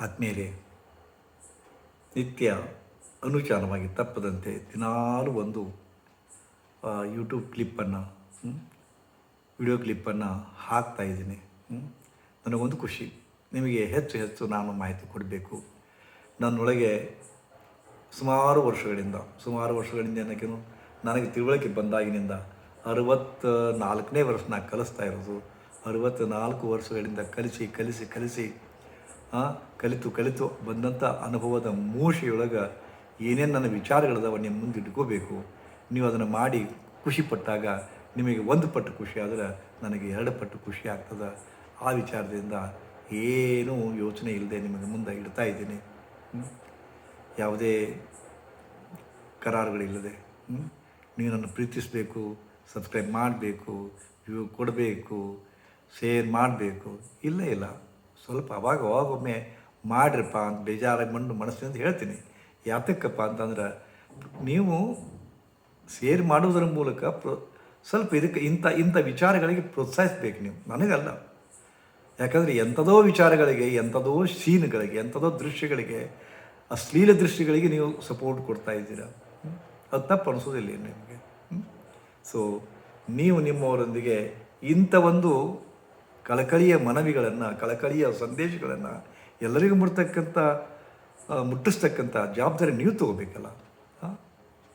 ಆದಮೇಲೆ ನಿತ್ಯ ಅನುಚಾನವಾಗಿ ತಪ್ಪದಂತೆ ದಿನಾಲು ಒಂದು ಯೂಟ್ಯೂಬ್ ಕ್ಲಿಪ್ಪನ್ನು ವಿಡಿಯೋ ಕ್ಲಿಪ್ಪನ್ನು ಹಾಕ್ತಾ ಇದ್ದೀನಿ. ಹ್ಮ್. ನನಗೊಂದು ಖುಷಿ. ನಿಮಗೆ ಹೆಚ್ಚು ಹೆಚ್ಚು ನಾನು ಮಾಹಿತಿ ಕೊಡಬೇಕು. ನನ್ನೊಳಗೆ ಸುಮಾರು ವರ್ಷಗಳಿಂದ ಸುಮಾರು ವರ್ಷಗಳಿಂದ ಏನಕ್ಕೇನು ನನಗೆ ತಿಳುವಳಿಕೆ ಬಂದಾಗಿನಿಂದ ಅರವತ್ತ ನಾಲ್ಕನೇ ವರ್ಷ ನಾನು ಕಲಿಸ್ತಾ ಇರೋದು. ಅರವತ್ತ ನಾಲ್ಕು ವರ್ಷಗಳಿಂದ ಕಲಿಸಿ ಕಲಿಸಿ ಕಲಿಸಿ ಕಲಿತು ಕಲಿತು ಬಂದಂಥ ಅನುಭವದ ಮೂಷೆಯೊಳಗೆ ಏನೇನು ನನ್ನ ವಿಚಾರಗಳದಾವ ನಿಮ್ಮ ಮುಂದೆ ಇಟ್ಕೋಬೇಕು, ನೀವು ಅದನ್ನು ಮಾಡಿ ಖುಷಿ ಪಟ್ಟಾಗ ನಿಮಗೆ ಒಂದು ಪಟ್ಟು ಖುಷಿ ಆದರೆ ನನಗೆ ಎರಡು ಪಟ್ಟು ಖುಷಿ ಆಗ್ತದೆ ಆ ವಿಚಾರದಿಂದ ಏನೂ ಯೋಚನೆ ಇಲ್ಲದೆ ನಿಮಗೆ ಮುಂದೆ ಇಡ್ತಾ ಇದ್ದೀನಿ. ಯಾವುದೇ ಕರಾರುಗಳಿಲ್ಲದೆ. ನೀವು ನನ್ನ ಪ್ರೀತಿಸಬೇಕು, ಸಬ್ಸ್ಕ್ರೈಬ್ ಮಾಡಬೇಕು, ವ್ಯೂ ಕೊಡಬೇಕು, ಶೇರ್ ಮಾಡಬೇಕು, ಇಲ್ಲ ಇಲ್ಲ ಸ್ವಲ್ಪ ಅವಾಗ ಅವಾಗೊಮ್ಮೆ ಮಾಡ್ರಪ್ಪ ಅಂತ ಬೇಜಾರಾಗಿ ಮಣ್ಣು ಮನಸ್ಸಿನಿಂದ ಹೇಳ್ತೀನಿ. ಯಾತಕ್ಕಪ್ಪ ಅಂತಂದ್ರೆ, ನೀವು ಸೇರ್ ಮಾಡುವುದರ ಮೂಲಕ ಪ್ರೊ, ಸ್ವಲ್ಪ ಇದಕ್ಕೆ ಇಂಥ ಇಂಥ ವಿಚಾರಗಳಿಗೆ ಪ್ರೋತ್ಸಾಹಿಸ್ಬೇಕು ನೀವು. ನನಗಲ್ಲ. ಯಾಕಂದರೆ ಎಂಥದೋ ವಿಚಾರಗಳಿಗೆ, ಎಂಥದೋ ಸೀನ್ಗಳಿಗೆ, ಎಂಥದೋ ದೃಶ್ಯಗಳಿಗೆ, ಅಶ್ಲೀಲ ದೃಶ್ಯಗಳಿಗೆ ನೀವು ಸಪೋರ್ಟ್ ಕೊಡ್ತಾ ಇದ್ದೀರಾ? ಅದು ತಪ್ಪು ಅನಿಸೋದಿಲ್ಲ ನಿಮಗೆ. ಸೊ ನೀವು ನಿಮ್ಮವರೊಂದಿಗೆ ಇಂಥ ಒಂದು ಕಳಕಳಿಯ ಮನವಿಗಳನ್ನು, ಕಳಕಳಿಯ ಸಂದೇಶಗಳನ್ನು ಎಲ್ಲರಿಗೂ ಮುಟ್ತಕ್ಕಂಥ ಮುಟ್ಟಿಸ್ತಕ್ಕಂಥ ಜವಾಬ್ದಾರಿ ನೀವು ತಗೋಬೇಕಲ್ಲ.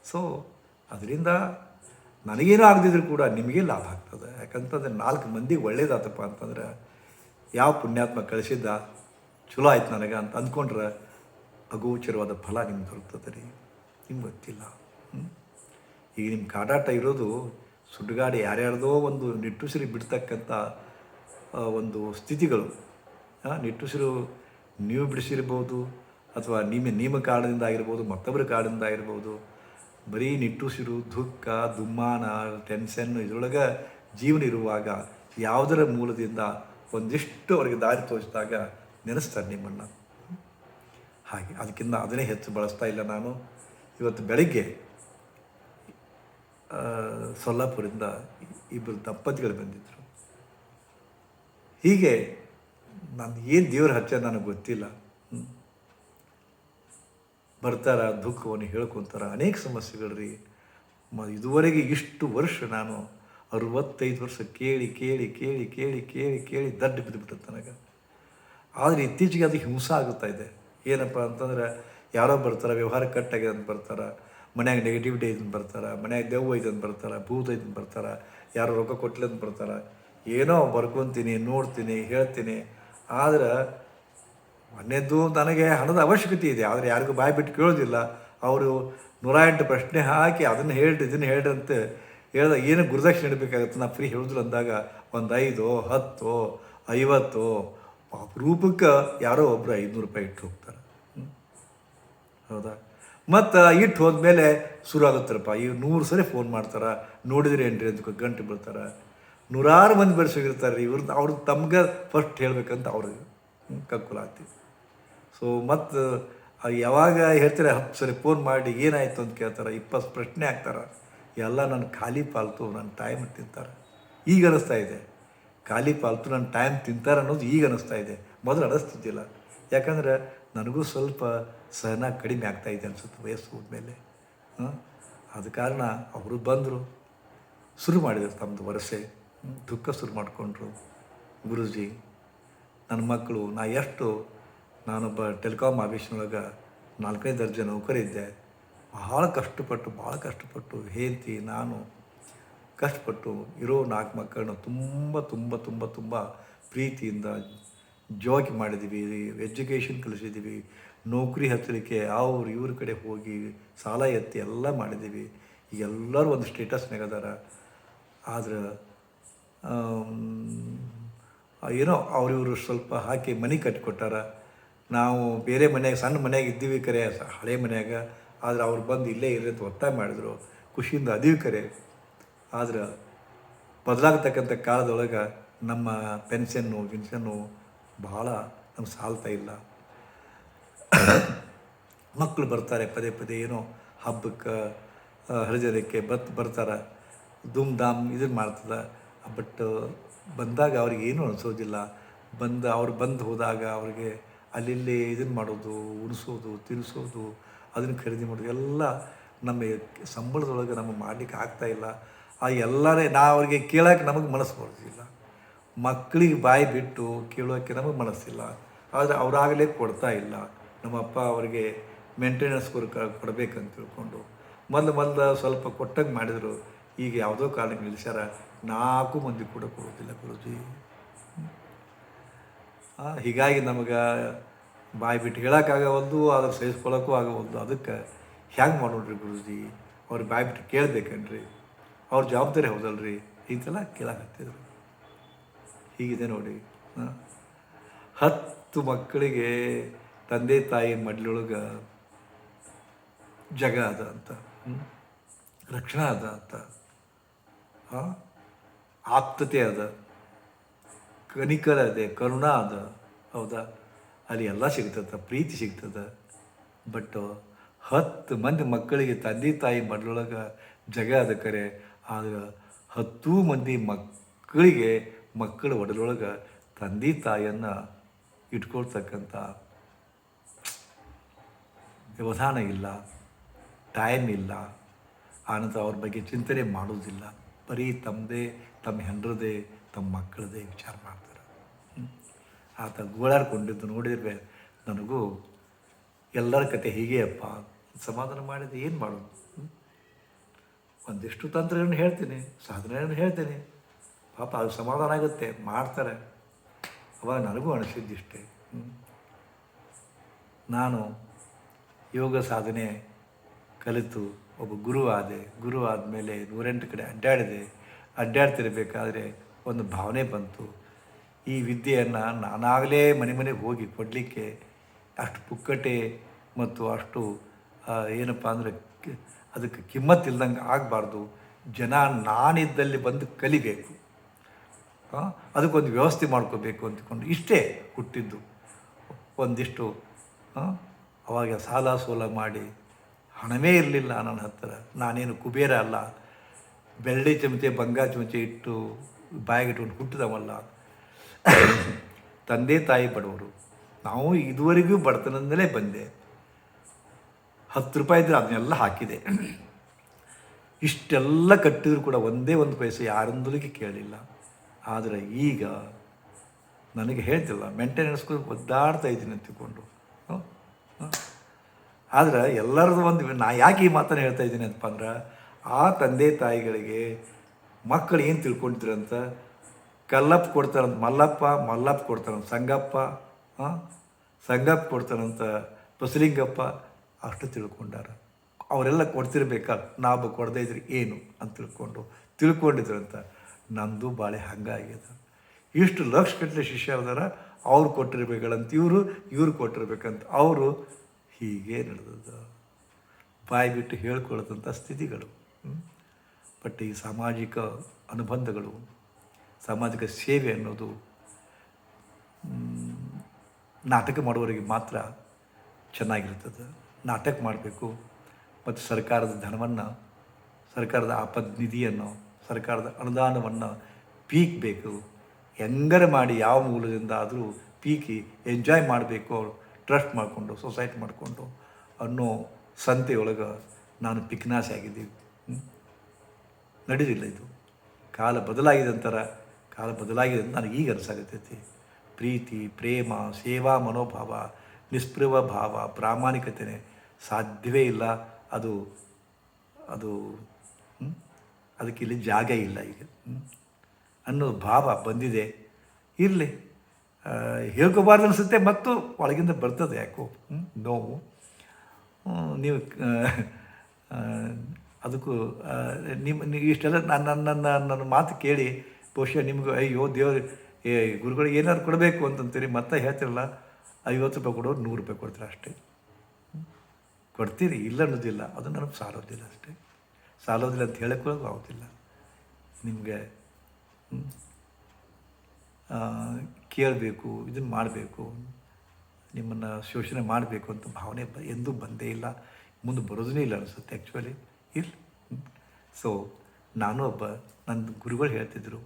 ಸೊ ಅದರಿಂದ ನನಗೇನು ಆಗದಿದ್ರು ಕೂಡ ನಿಮಗೆ ಲಾಭ ಆಗ್ತದೆ. ಯಾಕಂತಂದ್ರೆ ನಾಲ್ಕು ಮಂದಿಗೆ ಒಳ್ಳೇದಾತಪ್ಪ ಅಂತಂದ್ರೆ ಯಾವ ಪುಣ್ಯಾತ್ಮ ಕಳಿಸಿದ್ದ ಚಲೋ ಆಯ್ತು ನನಗೆ ಅಂತ ಅಂದ್ಕೊಂಡ್ರೆ ಅಗೋಚರವಾದ ಫಲ ನಿಮ್ಗೆ ದೊರಕ್ತದೆ ರೀ. ನಿಮ್ಗೆ ಗೊತ್ತಿಲ್ಲ. ಈಗ ನಿಮ್ಮ ಕಾಟಾಟ ಇರೋದು ಸುಡ್ಗಾಡಿ ಯಾರ್ಯಾರ್ದೋ ಒಂದು ನಿಟ್ಟುಸಿರಿ ಬಿಡ್ತಕ್ಕಂಥ ಒಂದು ಸ್ಥಿತಿಗಳು ನಿಟ್ಟುಸಿರು ನೀವು ಬಿಡಿಸಿರ್ಬೋದು ಅಥವಾ ನಿಮ್ಮ ನಿಮ್ಮ ಕಾರಣದಿಂದ ಆಗಿರ್ಬೋದು ಮತ್ತೊಬ್ಬರ ಕಾರಣದಿಂದ ಆಗಿರ್ಬೋದು ಬರೀ ನಿಟ್ಟುಸಿರು, ದುಃಖ, ದುಮ್ಮಾನ, ಟೆನ್ಷನ್ ಇದರೊಳಗೆ ಜೀವನ ಇರುವಾಗ ಯಾವುದರ ಮೂಲದಿಂದ ಒಂದಿಷ್ಟು ಅವರಿಗೆ ದಾರಿ ತೋರಿಸಿದಾಗ ನೆನೆಸ್ತಾರೆ ನಿಮ್ಮನ್ನು. ಹಾಗೆ ಅದಕ್ಕಿಂತ ಅದನ್ನೇ ಹೆಚ್ಚು ಬಳಸ್ತಾ ಇಲ್ಲ ನಾನು. ಇವತ್ತು ಬೆಳಗ್ಗೆ ಸೊಲ್ಲಾಪುರದಿಂದ ಸೊಲ್ಲಾಪುರಿಂದ ಇಬ್ಬರು ದಂಪತಿಗಳು ಬಂದಿದ್ದರು ಹೀಗೆ ನಾನು ಏನು ದೇವ್ರ ಹಚ್ಚ ನನಗೆ ಗೊತ್ತಿಲ್ಲ. ಬರ್ತಾರ ದುಃಖವನ್ನು ಹೇಳ್ಕೊತಾರ. ಅನೇಕ ಸಮಸ್ಯೆಗಳು ರೀ ಮ, ಇದುವರೆಗೆ ಇಷ್ಟು ವರ್ಷ ನಾನು ಅರವತ್ತೈದು ವರ್ಷ ಕೇಳಿ ಕೇಳಿ ಕೇಳಿ ಕೇಳಿ ಕೇಳಿ ಕೇಳಿ ದಡ್ಡ ಬಿದ್ದುಬಿಟ್ಟೆ ನನಗೆ ಆದರೆ ಇತ್ತೀಚೆಗೆ ಅದು ಹಿಂಸೆ ಆಗುತ್ತಾ ಇದೆ. ಏನಪ್ಪ ಅಂತಂದ್ರೆ, ಯಾರೋ ಬರ್ತಾರೆ, ವ್ಯವಹಾರ ಕಟ್ಟಾಗಿದೆ ಅಂತ ಬರ್ತಾರೆ, ಮನ್ಯಾಗ ನೆಗೆಟಿವಿಟಿ ಇದನ್ನು ಬರ್ತಾರೆ, ಮನ್ಯಾಗ ದೆವ್ವ ಇದನ್ನು ಬರ್ತಾರೆ, ಭೂತ ಇದನ್ನು ಬರ್ತಾರೆ, ಯಾರೋ ರೊಕ್ಕ ಕೊಟ್ಲೆ ಅಂತ ಬರ್ತಾರೆ. ಏನೋ ಬರ್ಕೊತೀನಿ, ನೋಡ್ತೀನಿ, ಹೇಳ್ತೀನಿ. ಆದ್ರೆ ಮೊನ್ನೆದ್ದು ನನಗೆ ಹಣದ ಅವಶ್ಯಕತೆ ಇದೆ. ಆದರೆ ಯಾರಿಗೂ ಬಾಯಿ ಬಿಟ್ಟು ಕೇಳೋದಿಲ್ಲ. ಅವರು ನೂರ ಎಂಟು ಪ್ರಶ್ನೆ ಹಾಕಿ ಅದನ್ನು ಹೇಳ್ರಿ, ಇದನ್ನು ಹೇಳ್ರಿ ಅಂತ ಹೇಳ್ದ, ಏನು ಗುರುದಕ್ಷಿಣೆ ಇಡಬೇಕಾಗತ್ತೆ ನಾ ಫ್ರೀ ಹೇಳಿದ್ರು ಅಂದಾಗ ಒಂದು ಐದು, ಹತ್ತು, ಐವತ್ತು. ರೂಪಕ್ಕೆ ಯಾರೋ ಒಬ್ಬರು ಐದುನೂರು ರೂಪಾಯಿ ಇಟ್ಟು ಹೋಗ್ತಾರೆ. ಹೌದಾ? ಮತ್ತು ಇಟ್ಟು ಹೋದ್ಮೇಲೆ ಶುರು ಆಗುತ್ತಾರಪ್ಪ. ಈ ನೂರು ಸರಿ ಫೋನ್ ಮಾಡ್ತಾರೆ. ನೋಡಿದ್ರೆ ಏನು ರೀ ಅಂತ ಗಂಟೆ ಬೀಳ್ತಾರೆ. ನೂರಾರು ಮಂದಿ ಬೆಳೆಸೋಗಿರ್ತಾರೆ ರೀ ಇವ್ರದ್ದು ಅವ್ರದ್ದು ತಮ್ಗೆ ಫಸ್ಟ್ ಹೇಳಬೇಕಂತ ಅವ್ರಿಗೆ ಕಕ್ಕುಲ ಆಗ್ತೀವಿ ಸೊ ಮತ್ತು ಯಾವಾಗ ಹೇಳ್ತಾರೆ, ಹತ್ತು ಸರಿ ಫೋನ್ ಮಾಡಿ ಏನಾಯಿತು ಅಂತ ಕೇಳ್ತಾರೆ, ಇಪ್ಪತ್ತು ಪ್ರಶ್ನೆ ಆಗ್ತಾರೆ. ಎಲ್ಲ ನನ್ನ ಖಾಲಿ ಪಾಲ್ತು ನನ್ನ ಟೈಮ್ ತಿಂತಾರೆ. ಈಗ ಅನಿಸ್ತಾ ಇದೆ. ಖಾಲಿ ಪಾಲ್ತು ನನ್ನ ಟೈಮ್ ತಿಂತಾರೆ ಅನ್ನೋದು ಈಗ ಅನಿಸ್ತಾ ಇದೆ. ಮೊದಲು ಅನಿಸ್ತಿದ್ದಿಲ್ಲ. ಯಾಕಂದ್ರೆ ನನಗೂ ಸ್ವಲ್ಪ ಸಹನ ಕಡಿಮೆ ಆಗ್ತಾ ಇದೆ ಅನಿಸುತ್ತೆ ವಯಸ್ಸು ಹೋದ್ಮೇಲೆ. ಆದ ಕಾರಣ ಅವರು ಬಂದರು. ಶುರು ಮಾಡಿದರು ತಮ್ಮದು ವರಸೆ. ದುಃಖ ಶುರು ಮಾಡಿಕೊಂಡ್ರು ಗುರುಜಿ, ನನ್ನ ಮಕ್ಕಳು, ನಾ ಎಷ್ಟು, ನಾನೊಬ್ಬ ಟೆಲಿಕಾಮ್ ಆಫೀಸ್ನೊಳಗೆ ನಾಲ್ಕನೇ ದರ್ಜೆ ನೌಕರಿದ್ದೆ. ಭಾಳ ಕಷ್ಟಪಟ್ಟು ಭಾಳ ಕಷ್ಟಪಟ್ಟು ಹೇಳ್ತಿ ನಾನು ಕಷ್ಟಪಟ್ಟು ಇರೋ ನಾಲ್ಕು ಮಕ್ಕಳನ್ನ ತುಂಬ ತುಂಬ ತುಂಬ ತುಂಬ ಪ್ರೀತಿಯಿಂದ ಜೋಕಿ ಮಾಡಿದ್ದೀವಿ ಎಜುಕೇಷನ್ ಕಲಿಸಿದ್ದೀವಿ ನೌಕರಿ ಹಚ್ಚಲಿಕ್ಕೆ ಅವ್ರು ಇವ್ರ ಕಡೆ ಹೋಗಿ ಸಾಲ ಎತ್ತಿ ಎಲ್ಲ ಮಾಡಿದ್ದೀವಿ ಎಲ್ಲರೂ ಒಂದು ಸ್ಟೇಟಸ್ನಾಗ ಅದಾರ. ಆದ್ರೆ ಏನೋ ಅವರಿವರು ಸ್ವಲ್ಪ ಹಾಕಿ ಮನೆ ಕಟ್ಟಿಕೊಟ್ಟಾರ. ನಾವು ಬೇರೆ ಮನೆಯಾಗ, ಸಣ್ಣ ಮನೆಯಾಗ ಇದ್ದೀವಿ ಕರೆ ಹಳೆ ಮನೆಯಾಗ. ಆದ್ರೆ ಅವ್ರು ಬಂದು ಇಲ್ಲೇ ಇರಲಿ ಅಂತ ಒತ್ತಾಯ ಮಾಡಿದ್ರು. ಖುಷಿಯಿಂದ ಅದೀವಿ ಕರೆ. ಆದ್ರೆ ಬದಲಾಗತಕ್ಕಂಥ ಕಾಲದೊಳಗೆ ನಮ್ಮ ಪೆನ್ಷನ್ನು, ಗಿನ್ಷನ್ನು ಭಾಳ ನಮ್ಗೆ ಸಾಲ್ತಾ ಇಲ್ಲ. ಮಕ್ಕಳು ಬರ್ತಾರೆ, ಪದೇ ಪದೇ ಏನೋ ಹಬ್ಬಕ್ಕೆ ಹರಿಜನಕ್ಕೆ ಬತ್, ಬರ್ತಾರೆ. ಧೂಮ್ ಧಾಮ್ ಇದನ್ನು ಮಾಡ್ತದೆ. ಬಟ್ ಬಂದಾಗ ಅವ್ರಿಗೆ ಏನೂ ಅನಿಸೋದಿಲ್ಲ. ಬಂದ ಅವ್ರು ಬಂದು ಹೋದಾಗ ಅವ್ರಿಗೆ ಅಲ್ಲಿಲ್ಲಿ ಇದನ್ನು ಮಾಡೋದು, ಉಣಿಸೋದು ತಿನ್ನಿಸೋದು ಅದನ್ನು ಖರೀದಿ ಮಾಡೋದು ಎಲ್ಲ ನಮ್ಮ ಸಂಬಳದೊಳಗೆ ನಮಗೆ ಮಾಡಲಿಕ್ಕೆ ಆಗ್ತಾ ಇಲ್ಲ. ಆ ಎಲ್ಲರೇ ನಾ ಅವ್ರಿಗೆ ಕೇಳೋಕೆ ನಮಗೆ ಮನಸ್ಸು ಬರೋದಿಲ್ಲ. ಮಕ್ಕಳಿಗೆ ಬಾಯಿ ಬಿಟ್ಟು ಕೇಳೋಕ್ಕೆ ನಮಗೆ ಮನಸ್ಸಿಲ್ಲ. ಆದರೆ ಅವರಾಗಲೇ ಕೊಡ್ತಾ ಇಲ್ಲ. ನಮ್ಮಪ್ಪ ಅವರಿಗೆ ಮೇಂಟೆನೆನ್ಸ್ ಕೊಡಬೇಕಂತ ತಿಳ್ಕೊಂಡು. ಮೊದಲು ಮೊದಲು ಸ್ವಲ್ಪ ಕೊಟ್ಟಂಗೆ ಮಾಡಿದರು. ಈಗ ಯಾವುದೋ ಕಾರಣಕ್ಕೆ ನಿಲ್ಲಿಸ್ಯಾರ? ನಾಲ್ಕು ಮಂದಿ ಕೂಡ ಕೊಡೋದಿಲ್ಲ ಗುರುಜಿ. ಹೀಗಾಗಿ ನಮಗೆ ಬಾಯಿ ಬಿಟ್ಟು ಹೇಳೋಕ್ಕಾಗವಲ್ದು ಅದಕ್ಕೆ ಸಹಿಸ್ಕೊಳ್ಳೋಕ್ಕೂ ಆಗವಲ್ದು ಅದಕ್ಕೆ ಹ್ಯಾಂಗೆ ಮಾಡೋಣ್ರಿ ಗುರುಜಿ? ಅವ್ರು ಬಾಯಿ ಬಿಟ್ಟು ಕೇಳಬೇಕನ್ರಿ? ಅವ್ರ ಜವಾಬ್ದಾರಿ ಹೌದಲ್ರಿ? ಇಂತೆಲ್ಲ ಕೇಳಾಕತ್ತಿದ್ರು. ಹೀಗಿದೆ ನೋಡಿ. ಹತ್ತು ಮಕ್ಕಳಿಗೆ ತಂದೆ ತಾಯಿ ಮಡ್ಲೊಳಗೆ ಜಗ ಅದ ಅಂತ. ರಕ್ಷಣಾ ಅದ ಅಂತ. ಆ? ಆಪ್ತತೆ ಅದ, ಕನಿಕರ ಅದೆ, ಕರುಣ ಅದ, ಹೌದಾ? ಅಲ್ಲಿ ಎಲ್ಲ ಸಿಗ್ತದ, ಪ್ರೀತಿ ಸಿಗ್ತದ. ಬಟ್ ಹತ್ತು ಮಂದಿ ಮಕ್ಕಳಿಗೆ ತಂದೆ ತಾಯಿ ಮಡ್ಲೊಳಗೆ ಜಗ ಅದ ಕರೆ, ಆದ್ರೆ ಹತ್ತು ಮಂದಿ ಮಕ್ಕಳಿಗೆ ಮಕ್ಕಳ ಒಡಲೊಳಗೆ ತಂದೆ ತಾಯಿಯನ್ನು ಇಟ್ಕೊಳ್ತಕ್ಕಂಥ ವ್ಯವಧಾನ ಇಲ್ಲ ಟೈಮ್ ಇಲ್ಲ. ಆನಂತರ ಅವ್ರ ಬಗ್ಗೆ ಚಿಂತನೆ ಮಾಡೋದಿಲ್ಲ ಬರೀ ತಮ್ಮದೇ ತಮ್ಮ ಹೆಂಡ್ರದೇ, ತಮ್ಮ ಮಕ್ಕಳದೇ ವಿಚಾರ ಮಾಡ್ತಾರೆ. ಆತ ಗೋಳಾಡ್ಕೊಂಡಿದ್ದು ನೋಡಿದ್ರೆ ನನಗೂ ಎಲ್ಲರ ಕತೆ ಹೀಗೆ ಅಪ್ಪ, ಸಮಾಧಾನ ಮಾಡಿದ್ರೆ ಏನು ಮಾಡೋದು? ಒಂದಿಷ್ಟು ತಂತ್ರಗಳನ್ನು ಹೇಳ್ತೀನಿ, ಸಾಧನೆಗಳನ್ನು ಹೇಳ್ತೀನಿ. ಪಾಪ ಅದು ಸಮಾಧಾನ ಆಗುತ್ತೆ, ಮಾಡ್ತಾರೆ. ಅವಾಗ ನನಗೂ ಅನಿಸಿದ್ದಿಷ್ಟೇ. ನಾನು ಯೋಗ ಸಾಧನೆ ಕಲಿತು, ಒಬ್ಬ ಗುರು ಆದೆ, ಗುರು ಆದಮೇಲೆ ನೂರೆಂಟು ಕಡೆ ಅಡ್ಡಾಡಿದೆ. ಅಡ್ಡಾಡ್ತಿರ್ಬೇಕಾದ್ರೆ ಒಂದು ಭಾವನೆ ಬಂತು. ಈ ವಿದ್ಯೆಯನ್ನು ನಾನಾಗಲೇ ಮನೆ ಮನೆಗೆ ಹೋಗಿ ಕೊಡಲಿಕ್ಕೆ ಅಷ್ಟು ಪುಕ್ಕಟೆ ಮತ್ತು ಅಷ್ಟು ಏನಪ್ಪ ಅಂದರೆ ಅದಕ್ಕೆ ಕಿಮ್ಮತ್ತಿಲ್ದಂಗೆ ಆಗಬಾರ್ದು. ಜನ ನಾನಿದ್ದಲ್ಲಿ ಬಂದು ಕಲಿಬೇಕು. ಅದಕ್ಕೊಂದು ವ್ಯವಸ್ಥೆ ಮಾಡ್ಕೋಬೇಕು ಅಂತಕೊಂಡು ಇಷ್ಟೇ ಹುಟ್ಟಿದ್ದು. ಒಂದಿಷ್ಟು ಅವಾಗ ಸಾಲ ಸೋಲ ಮಾಡಿ ಹಣವೇ ಇರಲಿಲ್ಲ ನನ್ನ ಹತ್ತಿರ. ನಾನೇನು ಕುಬೇರ ಅಲ್ಲ. ಬೆಳ್ಳಿ ಚಮಚೆ, ಬಂಗಾರ ಚಮಚೆ ಇಟ್ಟು ಬಾಯಿಗಿಟ್ಕೊಂಡು ಹುಟ್ಟಿದವಲ್ಲ ತಂದೆ ತಾಯಿ ಬಡವರು, ನಾವು ಇದುವರೆಗೂ ಬಡತನದಿಂದಲೇ ಬಂದೆ. ಹತ್ತು ರೂಪಾಯಿ ಇದ್ರೆ ಅದನ್ನೆಲ್ಲ ಹಾಕಿದೆ. ಇಷ್ಟೆಲ್ಲ ಕಟ್ಟಿದ್ರು ಕೂಡ ಒಂದೇ ಒಂದು ಪೈಸೆ ಯಾರಿಂದಲಿಗೆ ಕೇಳಿಲ್ಲ. ಆದರೆ ಈಗ ನನಗೆ ಹೇಳ್ತಿಲ್ಲ ಮೇಂಟೆನೆನ್ಸ್ಗೂ ಒದ್ದಾಡ್ತಾ ಇದ್ದೀನಿ ಅಂತ ತಿಳ್ಕೊಂಡು. ಆದ್ರೆ ಎಲ್ಲರದ್ದು ಒಂದು, ನಾ ಯಾಕೆ ಈ ಮಾತನ್ನು ಹೇಳ್ತಾ ಇದ್ದೀನಿ ಅಂತಪ್ಪ ಅಂದ್ರೆ ಆ ತಂದೆ ತಾಯಿಗಳಿಗೆ ಮಕ್ಕಳು ಏನು ತಿಳ್ಕೊಳ್ತೀರಂತ ಕಲ್ಲಪ್ಪ ಕೊಡ್ತಾರಂತ ಮಲ್ಲಪ್ಪ ಮಲ್ಲಪ್ಪ ಕೊಡ್ತಾರಂತ ಸಂಗಪ್ಪ ಹಾಂ ಸಂಗಪ್ಪ ಕೊಡ್ತಾರಂತ ಬಸಲಿಂಗಪ್ಪ, ಅಷ್ಟು ತಿಳ್ಕೊಂಡಾರ. ಅವರೆಲ್ಲ ಕೊಡ್ತಿರ್ಬೇಕಾ? ನಾವು ಕೊಡದೇ ಇದ್ರೆ ಏನು ಅಂತ ತಿಳ್ಕೊಂಡು ತಿಳ್ಕೊಂಡಿದ್ರಂತ ನಂದು ಬಾಳೆ ಹಂಗಾಗ್ಯದ ಇಷ್ಟು ಲಕ್ಷ ಗಟ್ಟಲೆ ಶಿಷ್ಯ ಅದಾರ, ಅವ್ರು ಕೊಟ್ಟಿರ್ಬೇಕಂತ, ಇವರು, ಇವ್ರು ಕೊಟ್ಟಿರ್ಬೇಕಂತ. ಅವರು ಹೀಗೆ ನಡೆದದ ಬಾಯಿ ಬಿಟ್ಟು ಹೇಳ್ಕೊಳ್ಳೋದಂಥ ಸ್ಥಿತಿಗಳು. ಬಟ್ ಈ ಸಾಮಾಜಿಕ ಅನುಬಂಧಗಳು, ಸಾಮಾಜಿಕ ಸೇವೆ ಅನ್ನೋದು ನಾಟಕ ಮಾಡುವವರಿಗೆ ಮಾತ್ರ ಚೆನ್ನಾಗಿರ್ತದೆ ನಾಟಕ ಮಾಡಬೇಕು ಮತ್ತು ಸರ್ಕಾರದ ಧನವನ್ನು, ಸರ್ಕಾರದ ಆಪದ ನಿಧಿಯನ್ನು, ಸರ್ಕಾರದ ಅನುದಾನವನ್ನು ಪೀಕ್ಬೇಕು ಹೆಂಗರ ಮಾಡಿ ಯಾವ ಮೂಲದಿಂದ ಆದರೂ ಪೀಕಿ ಎಂಜಾಯ್ ಮಾಡಬೇಕು ಟ್ರಸ್ಟ್ ಮಾಡಿಕೊಂಡು, ಸೊಸೈಟಿ ಮಾಡಿಕೊಂಡು ಅನ್ನೋ ಸಂತೆಯೊಳಗೆ ನಾನು ಪಿಕ್ನಾಸಿ ಆಗಿದ್ದೀವಿ? ನಡೆದಿಲ್ಲ ಇದು. ಕಾಲ ಬದಲಾಗಿದೆ ಅಂತಾರ, ಕಾಲ ಬದಲಾಗಿದೆ ಅಂತ ನನಗೆ ಈಗ ಅನಿಸಾಗತೈತಿ ಪ್ರೀತಿ, ಪ್ರೇಮ, ಸೇವಾ, ಮನೋಭಾವ, ನಿಸ್ಪೃಹ ಭಾವ ಪ್ರಾಮಾಣಿಕತೆ ಸಾಧ್ಯವೇ ಇಲ್ಲ. ಅದು ಅದು? ಅದಕ್ಕೆ ಇಲ್ಲಿ ಜಾಗ ಇಲ್ಲ ಈಗ. ಅನ್ನೋ ಭಾವ ಬಂದಿದೆ. ಇರಲಿ. ಹೇಳ್ಕೋಬಾರ್ದು ಅನಿಸುತ್ತೆ ಮತ್ತು ಒಳಗಿಂದ ಬರ್ತದೆ ಯಾಕೋ? ನೋವು. ನೀವು ಅದಕ್ಕೂ ನಿಮ್ಮ ಇಷ್ಟೆಲ್ಲ ನನ್ನ ನನ್ನ ನನ್ನ ಮಾತು ಕೇಳಿ, ಬಹುಶಃ ನಿಮಗೂ, ಅಯ್ಯೋ, ದೇವ್ರು, ಏ, ಗುರುಗಳಿಗೆ ಏನಾದ್ರು ಕೊಡಬೇಕು ಅಂತಂತೀರಿ ಮತ್ತೆ ಹೇಳ್ತಿರಲ್ಲ, ಐವತ್ತು ರೂಪಾಯಿ ಕೊಡೋರು ನೂರು ರೂಪಾಯಿ ಕೊಡ್ತೀರ ಅಷ್ಟೇ. ಕೊಡ್ತೀರಿ, ಇಲ್ಲ ಅನ್ನೋದಿಲ್ಲ, ಅದು ನನಗೆ ಸಾಲೋದಿಲ್ಲ ಅಷ್ಟೇ. ಸಾಲೋದಿಲ್ಲ ಅಂತ ಹೇಳಕ್ಕೂ ಆಗೋದಿಲ್ಲ. ನಿಮಗೆ ಕೇಳಬೇಕು, ಇದನ್ನು ಮಾಡಬೇಕು, ನಿಮ್ಮನ್ನು ಶೋಷಣೆ ಮಾಡಬೇಕು ಅಂತ ಭಾವನೆ ಎಂದೂ ಬಂದೇ ಇಲ್ಲ, ಮುಂದೆ ಬರೋದೂ ಇಲ್ಲ ಅನಿಸುತ್ತೆ ಆ್ಯಕ್ಚುಲಿ ಇಲ್ಲ. ಸೊ ನಾನು ಒಬ್ಬ ನನ್ನ ಗುರುಗಳು ಹೇಳ್ತಿದ್ರು,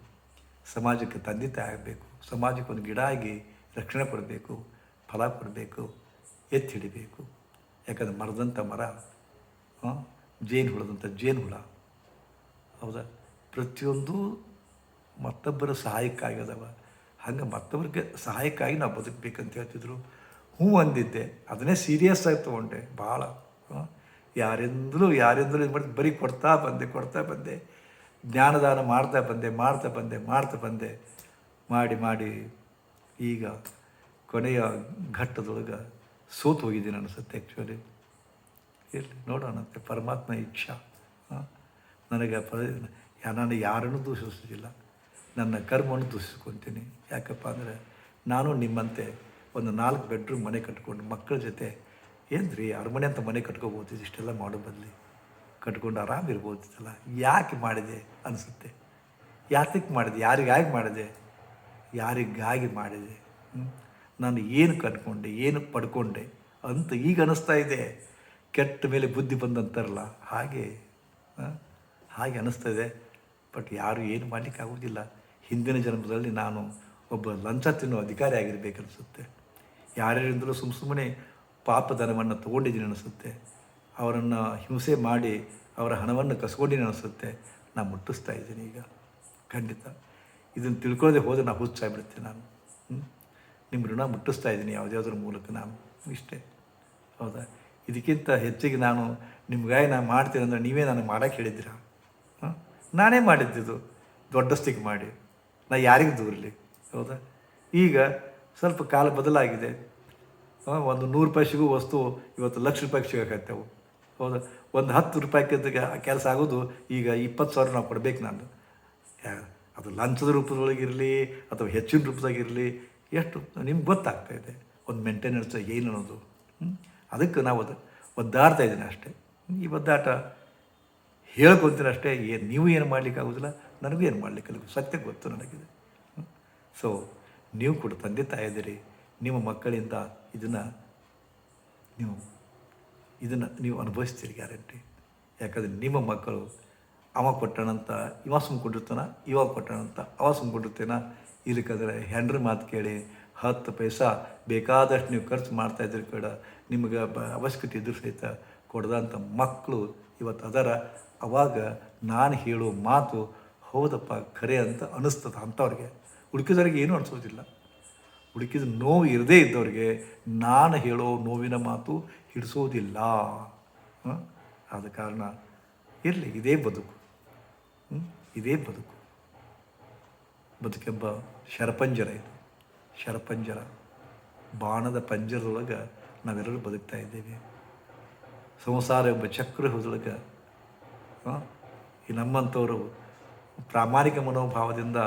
ಸಮಾಜಕ್ಕೆ ತಂದೆ ತಾಯಿ ಆಗಬೇಕು ಸಮಾಜಕ್ಕೆ ಒಂದು ಗಿಡ ಆಗಿ ರಕ್ಷಣೆ ಕೊಡಬೇಕು, ಫಲ ಕೊಡಬೇಕು, ಎತ್ತಿ ಹಿಡಿಬೇಕು. ಯಾಕಂದ್ರೆ ಮರದಂಥ ಮರ ಜೇನು ಹುಳದಂಥ ಜೇನು ಹುಳ. ಹೌದಾ? ಪ್ರತಿಯೊಂದು ಮತ್ತೊಬ್ಬರ ಸಹಾಯಕ್ಕಾಗಿ ಅದಾವ. ಹಂಗೆ ಮತ್ತೊಬ್ಬರಿಗೆ ಸಹಾಯಕ್ಕಾಗಿ ನಾವು ಬದುಕಬೇಕಂತ ಹೇಳ್ತಿದ್ರು. ಹ್ಞೂ ಅಂದಿದ್ದೆ. ಅದನ್ನೇ ಸೀರಿಯಸ್ ಆಗಿ ತೊಗೊಂಡೆ, ಭಾಳ. ಯಾರಿಂದಲೂ ಯಾರಿಂದಲೂ ಇದು ಮಾಡಿ ಬರೀ ಕೊಡ್ತಾ ಬಂದೆ ಕೊಡ್ತಾ ಬಂದೆ. ಜ್ಞಾನದಾನ ಮಾಡ್ತಾ ಬಂದೆ ಮಾಡ್ತಾ ಬಂದೆ ಮಾಡ್ತಾ ಬಂದೆ. ಮಾಡಿ ಮಾಡಿ ಈಗ ಕೊನೆಯ ಘಟ್ಟದೊಳಗೆ ಸೋತು ಹೋಗಿದ್ದೀನಿ ಅನಿಸುತ್ತೆ ಆ್ಯಕ್ಚುಲಿ ಇರಲಿ ನೋಡೋಣಂತೆ ಪರಮಾತ್ಮ ಇಚ್ಛಾ. ನನಗೆ ಪ ನಾನು ಯಾರನ್ನು ದೂಷಿಸೋದಿಲ್ಲ ನನ್ನ ಕರ್ಮವನ್ನು ದೂಷಿಸ್ಕೊತೀನಿ. ಯಾಕಪ್ಪ ಅಂದರೆ ನಾನು ನಿಮ್ಮಂತೆ ಒಂದು ನಾಲ್ಕು ಬೆಡ್ರೂಮ್ ಮನೆ ಕಟ್ಕೊಂಡು ಮಕ್ಕಳ ಜೊತೆ ಏನು ರೀ ಅರಮನೆ ಅಂತ ಮನೆ ಕಟ್ಕೋಬೋದು ಇಷ್ಟೆಲ್ಲ ಮಾಡೋ ಬದಲಿ. ಕಟ್ಕೊಂಡು ಆರಾಮಿರ್ಬೋದಿತ್ತಲ್ಲ ಯಾಕೆ ಮಾಡಿದೆ ಅನಿಸುತ್ತೆ. ಯಾತಕ್ಕೆ ಮಾಡಿದೆ, ಯಾರಿಗಾಗಿ ಮಾಡಿದೆ ಯಾರಿಗಾಗಿ ಮಾಡಿದೆ? ನಾನು ಏನು ಕಟ್ಕೊಂಡೆ ಏನು ಪಡ್ಕೊಂಡೆ ಅಂತ ಈಗ ಅನ್ನಿಸ್ತಾ ಇದೆ. ಕೆಟ್ಟ ಮೇಲೆ ಬುದ್ಧಿ ಬಂದಂತಾರಲ್ಲ, ಹಾಗೆ ಹಾಗೆ ಅನ್ನಿಸ್ತಾ ಇದೆ. ಬಟ್ ಯಾರು ಏನು ಮಾಡಲಿಕ್ಕೆ ಆಗೋದಿಲ್ಲ ಹಿಂದಿನ ಜನ್ಮದಲ್ಲಿ ನಾನು ಒಬ್ಬ ಲಂಚ ತಿನ್ನೋ ಅಧಿಕಾರಿ ಆಗಿರಬೇಕನ್ನಿಸುತ್ತೆ ಯಾರ್ಯಾರಿಂದಲೂ ಸುಮ್ಮ ಸುಮ್ಮನೆ ಪಾಪಧನವನ್ನು ತೊಗೊಂಡಿದ್ದೀನಿ ಅನಿಸುತ್ತೆ ಅವರನ್ನು ಹಿಂಸೆ ಮಾಡಿ ಅವರ ಹಣವನ್ನು ಕಸ್ಕೊಂಡಿದ್ದೀನಿ ಅನಿಸುತ್ತೆ ನಾನು ಮುಟ್ಟಿಸ್ತಾ ಇದ್ದೀನಿ ಈಗ. ಖಂಡಿತ. ಇದನ್ನು ತಿಳ್ಕೊಳ್ಳದೆ ಹೋದರೆ ನಾನು ಹುಚ್ಚಾಗಿಬಿಡ್ತೀನಿ ನಾನು? ನಿಮ್ಮ ಋಣ ಮುಟ್ಟಿಸ್ತಾ ಇದ್ದೀನಿ ಯಾವುದ್ಯಾವ್ದ್ರ ಮೂಲಕ ನಾನು. ಇಷ್ಟೇ. ಹೌದಾ? ಇದಕ್ಕಿಂತ ಹೆಚ್ಚಿಗೆ ನಾನು ನಿಮ್ಗಾಗಿ ನಾನು ಮಾಡ್ತೀನಿ ಅಂದರೆ ನೀವೇ ನಾನು ಮಾಡೋಕ್ಕೆ ಹೇಳಿದ್ದೀರಾ? ಹಾಂ? ನಾನೇ ಮಾಡಿದ್ದಿದ್ದು ದೊಡ್ಡಸ್ತಿಗೆ ಮಾಡಿ. ನಾನು ಯಾರಿಗೂ ದೂರಲಿ ಹೌದಾ? ಈಗ ಸ್ವಲ್ಪ ಕಾಲ ಬದಲಾಗಿದೆ. ಒಂದು ನೂರು ರೂಪಾಯಿ ವಸ್ತು ಇವತ್ತು ಲಕ್ಷ ರೂಪಾಯಿಗೆ ಸಿಗಬೇಕಾಗ್ತೇವೆ ಹೌದಾ? ಒಂದು ಹತ್ತು ರೂಪಾಯಿಗೆ ಕೆಲಸ ಆಗೋದು ಈಗ ಇಪ್ಪತ್ತು ಸಾವಿರ ನಾವು ಕೊಡಬೇಕು ನಾನು. ಅದು ಲಂಚದ ರೂಪದೊಳಗಿರಲಿ ಅಥವಾ ಹೆಚ್ಚಿನ ರೂಪದಾಗಿರಲಿ ಎಷ್ಟು ನಿಮ್ಗೆ ಗೊತ್ತಾಗ್ತಾ ಇದೆ. ಒಂದು ಮೇಂಟೆನೆನ್ಸ್ ಏನು ಅನ್ನೋದು? ಅದಕ್ಕೆ ನಾವು ಅದು ಒದ್ದಾಡ್ತಾ ಇದ್ದೀನಿ ಅಷ್ಟೇ. ಈ ಒದ್ದಾಟ ಹೇಳ್ಕೊತೀನಿ ಅಷ್ಟೇ ಏನು ನೀವು ಏನು ಮಾಡ್ಲಿಕ್ಕೆ ಆಗೋದಿಲ್ಲ, ನನಗೂ ಏನು ಮಾಡ್ಲಿಕ್ಕೆ ಸತ್ಯ ಗೊತ್ತು ನನಗಿದೆ. ಸೊ ನೀವು ಕೂಡ ತಂದೆ ತಾಯಿದಿರಿ ನಿಮ್ಮ ಮಕ್ಕಳಿಂದ ಇದನ್ನು ನೀವು ಇದನ್ನು ನೀವು ಅನುಭವಿಸ್ತೀರಿ ಗ್ಯಾರಂಟಿ. ಯಾಕಂದರೆ ನಿಮ್ಮ ಮಕ್ಕಳು ಅವ ಕೊಟ್ಟಣಂತ ಇವ ಸುಮ್ಕೊಂಡಿರ್ತಾನ ಇವ ಕೊಟ್ಟಣಂತ ಅವ ಸುಮ್ಕೊಂಡಿರ್ತಾನ ಇಲ್ಲಕ್ಕಂದ್ರೆ ಹೆಂಡ್ರ ಮಾತು ಕೇಳಿ, ಹತ್ತು ಪೈಸಾ ಬೇಕಾದಷ್ಟು ನೀವು ಖರ್ಚು ಮಾಡ್ತಾ ಇದ್ರಿ ಕೂಡ ನಿಮಗೆ ಅವಶ್ಯಕತೆ ಇದ್ರೂ ಸಹಿತ ಕೊಡ್ದಂಥ ಮಕ್ಕಳು ಇವತ್ತು ಅದರ. ಅವಾಗ ನಾನು ಹೇಳೋ ಮಾತು ಹೌದಪ್ಪ, ಖರೆ ಅಂತ ಅನಿಸ್ತದೆ ಅಂಥವ್ರಿಗೆ. ಹುಡುಕಿದವ್ರಿಗೆ ಏನೂ ಅನಿಸೋದಿಲ್ಲ. ಉಳುಕಿದ ನೋವು ಇರದೇ ಇದ್ದವ್ರಿಗೆ ನಾನು ಹೇಳೋ ನೋವಿನ ಮಾತು ಹಿಡಿಸೋದಿಲ್ಲ? ಆದ ಕಾರಣ ಇರಲಿ ಇದೇ ಬದುಕು? ಇದೇ ಬದುಕು. ಬದುಕೆಂಬ ಶರಪಂಜರ ಇದು. ಶರಪಂಜರ. ಬಾಣದ ಪಂಜರದೊಳಗೆ ನಾವೆಲ್ಲರೂ ಬದುಕ್ತಾ ಇದ್ದೇವೆ. ಸಂಸಾರ ಎಂಬ ಚಕ್ರದೊಳಗೆ ಆ, ಈ ನಮ್ಮಂಥವರು ಪ್ರಾಮಾಣಿಕ ಮನೋಭಾವದಿಂದ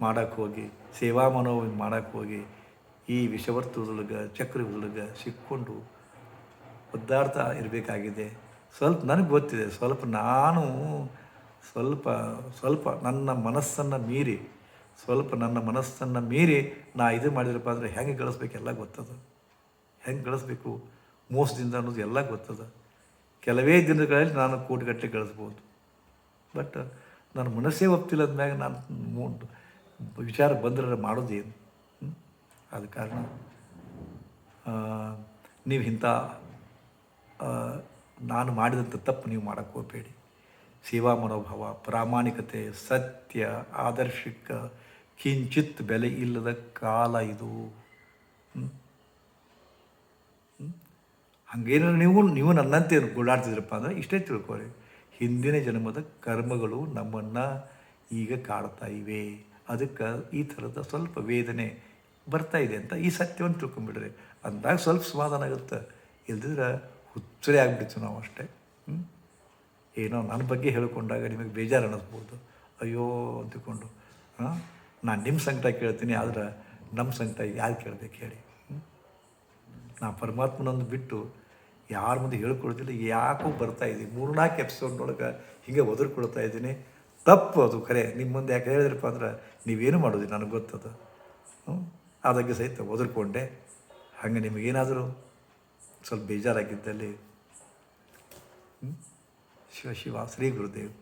ಮಾಡಕ್ಕೆ ಹೋಗಿ ಸೇವಾ ಮನೋಭಾವ ಮಾಡೋಕ್ಕೋಗಿ ಈ ವಿಷವರ್ತುದೊಳಗೆ ಚಕ್ರದೊಳಗೆ ಸಿಕ್ಕೊಂಡು ಒದ್ದಾಡ್ತಾ ಇರಬೇಕಾಗಿದೆ. ಸ್ವಲ್ಪ ನನಗೆ ಗೊತ್ತಿದೆ, ಸ್ವಲ್ಪ ನಾನು ಸ್ವಲ್ಪ ಸ್ವಲ್ಪ ನನ್ನ ಮನಸ್ಸನ್ನು ಮೀರಿ, ಸ್ವಲ್ಪ ನನ್ನ ಮನಸ್ಸನ್ನು ಮೀರಿ ನಾ ಇದು ಮಾಡಿದ್ರಪ್ಪ ಅಂದರೆ ಹೆಂಗೆ ಗಳಿಸ್ಬೇಕೆಲ್ಲ ಗೊತ್ತದ. ಹೆಂಗೆ ಗಳಿಸ್ಬೇಕು? ಮೋಸದಿಂದ ಅನ್ನೋದು ಎಲ್ಲ ಗೊತ್ತದ. ಕೆಲವೇ ದಿನಗಳಲ್ಲಿ ನಾನು ಕೋಟಿಗಟ್ಟಲೆ ಗಳಿಸ್ಬೋದು. ಬಟ್ ನನ್ನ ಮನಸ್ಸೇ ಒಪ್ತಿಲ್ಲ ಅಂದಮ್ಯಾಗ ನಾನು ವಿಚಾರ ಬಂದ್ರೆ ಮಾಡೋದೇನು? ಆದ ಕಾರಣ ನೀವು ಇಂಥ ನಾನು ಮಾಡಿದಂಥ ತಪ್ಪು ನೀವು ಮಾಡೋಕ್ಕೆ ಹೋಗಬೇಡಿ. ಸೇವಾ ಮನೋಭಾವ, ಪ್ರಾಮಾಣಿಕತೆ, ಸತ್ಯ, ಆದರ್ಶಿಕ, ಕಿಂಚಿತ್ ಬೆಲೆ ಇಲ್ಲದ ಕಾಲ ಇದು? ಹಂಗೇನಾದ್ರು ನೀವು ನೀವು ನನ್ನಂತೆ ಗುಳ್ಳಾಡ್ತಿದ್ರಪ್ಪ ಅಂದರೆ ಇಷ್ಟೇ ತಿಳ್ಕೊರಿ ಹಿಂದಿನ ಜನ್ಮದ ಕರ್ಮಗಳು ನಮ್ಮನ್ನು ಈಗ ಕಾಡ್ತಾ ಇವೆ. ಅದಕ್ಕೆ ಈ ಥರದ ಸ್ವಲ್ಪ ವೇದನೆ ಬರ್ತಾ ಇದೆ ಅಂತ ಈ ಸತ್ಯವನ್ನು ತಿಳ್ಕೊಂಬಿಡ್ರಿ. ಅಂದಾಗ ಸ್ವಲ್ಪ ಸಮಾಧಾನ ಆಗುತ್ತೆ. ಇಲ್ದಿದ್ರೆ ಹುಚ್ಚರಿ ಆಗ್ಬಿಡ್ತೀವಿ ನಾವು ಅಷ್ಟೇ? ಏನೋ ನನ್ನ ಬಗ್ಗೆ ಹೇಳ್ಕೊಂಡಾಗ ನಿಮಗೆ ಬೇಜಾರು ಅನ್ನಿಸ್ಬೋದು. ಅಯ್ಯೋ ಅಂತಿಕೊಂಡು. ಹಾಂ? ನಾನು ನಿಮ್ಮ ಸಂಕಟ ಕೇಳ್ತೀನಿ, ಆದ್ರೆ ನಮ್ಮ ಸಂಕಟ ಯಾರು ಕೇಳಬೇಕು ಹೇಳಿ? ನಾ ಪರಮಾತ್ಮನೊಂದು ಬಿಟ್ಟು ಯಾರ ಮುಂದೆ ಹೇಳ್ಕೊಳ್ತಿಲ್ಲ, ಯಾಕೋ ಬರ್ತಾ ಇದ್ದೀನಿ ಮೂರ್ನಾಲ್ಕು ಎಪಿಸೋಡ್ನೊಳಗೆ ಹೀಗೆ ಒದರ್ಕೊಳ್ತಾ ಇದ್ದೀನಿ. ತಪ್ಪು ಅದು ಖರೆ. ನಿಮ್ಮ ಮುಂದೆ ಯಾಕೆ ಹೇಳಿದ್ರಪ್ಪ ಅಂದ್ರೆ ನೀವೇನು ಮಾಡೋದು ನನಗೆ ಗೊತ್ತದ. ಹ್ಞೂ ಆದಾಗೆ ಸಹಿತ ಒದರ್ಕೊಂಡೆ ಹಾಗೆ ನಿಮಗೇನಾದರೂ ಸ್ವಲ್ಪ ಬೇಜಾರಾಗಿದ್ದಲ್ಲಿ? ಶಿವ ಶಿವ ಶ್ರೀ ಗುರುದೇವ್